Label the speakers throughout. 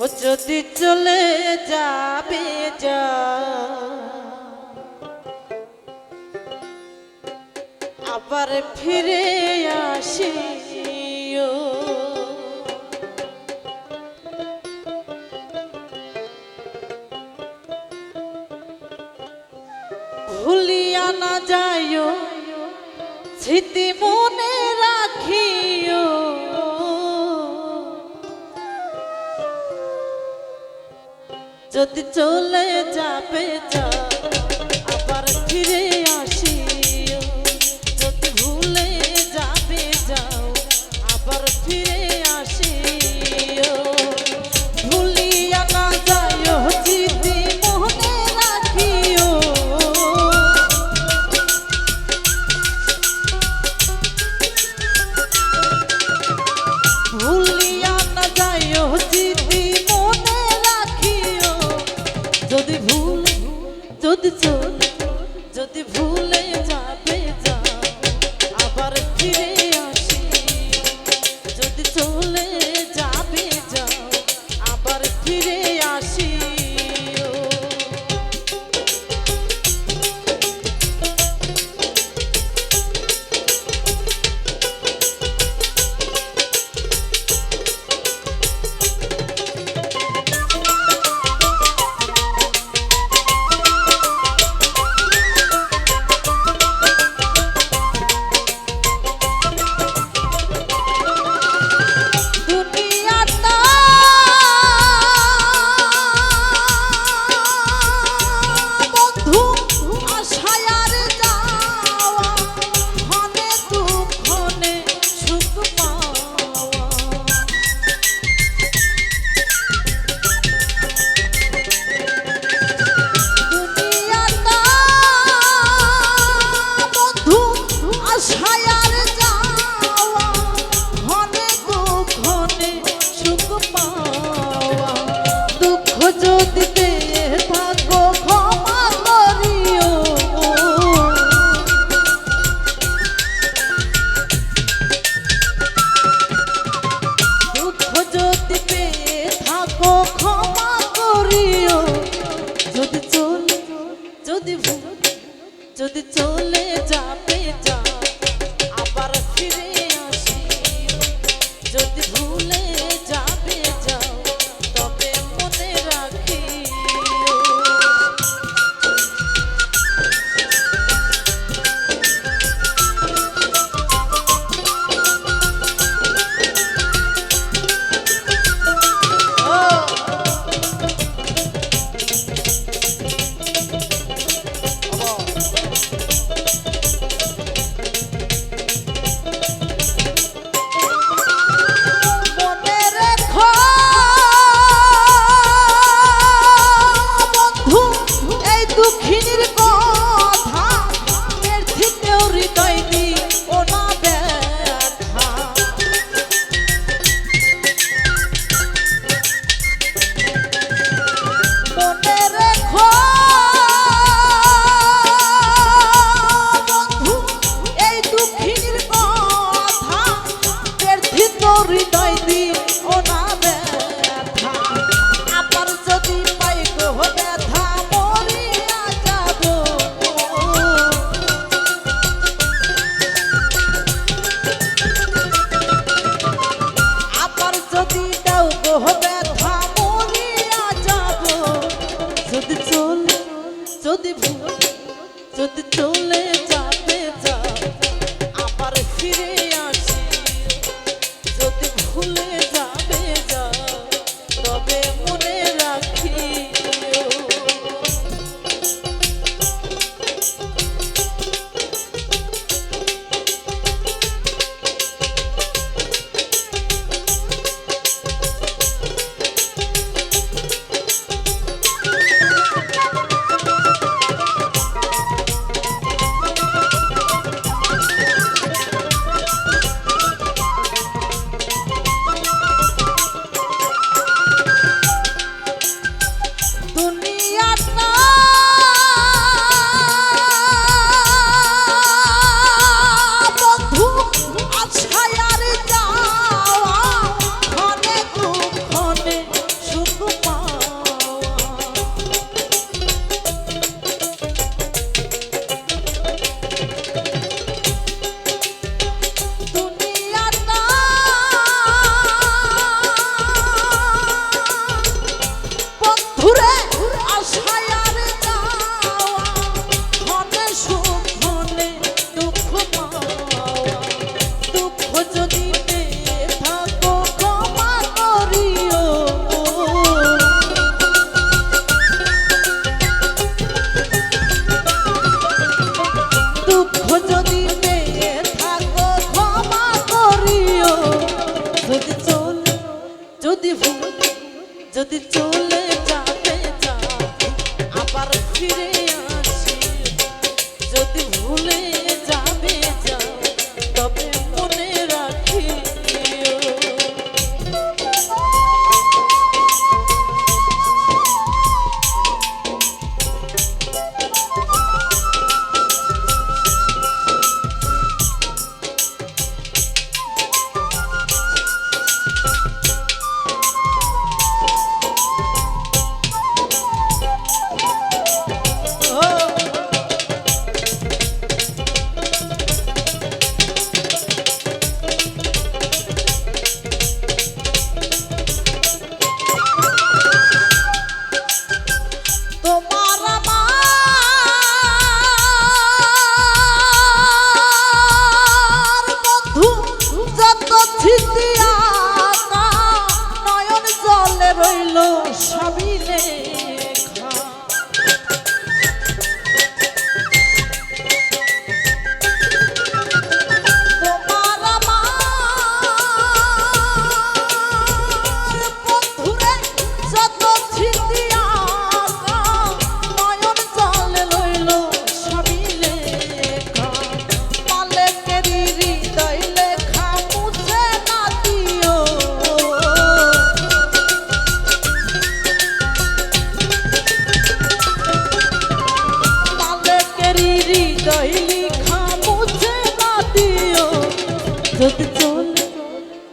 Speaker 1: ও যদি চলে যাবে যা। আবার ফিরে আসিও। ভুলিয়া না যায় স্মৃতি মনে রাখিও। যদি চলে যাবে যা আবার ফিরে যদি ভুল যদি চল যদি ভুল যদি চোখ দুঃখিনীর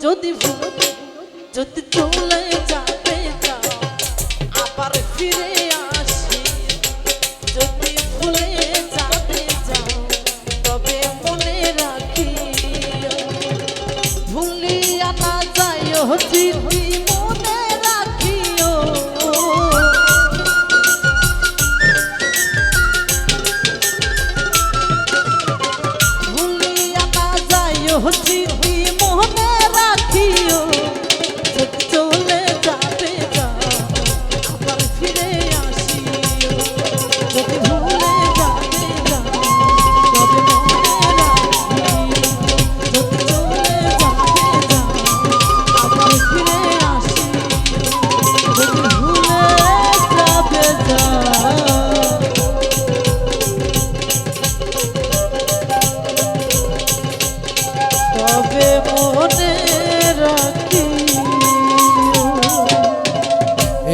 Speaker 1: যদি ভুল যদি চলে যাবে যাও আবার ফিরে আসি। যদি ভুলে যাবে যাও তবে মনে রাখি ভুলিয়া না চিঠি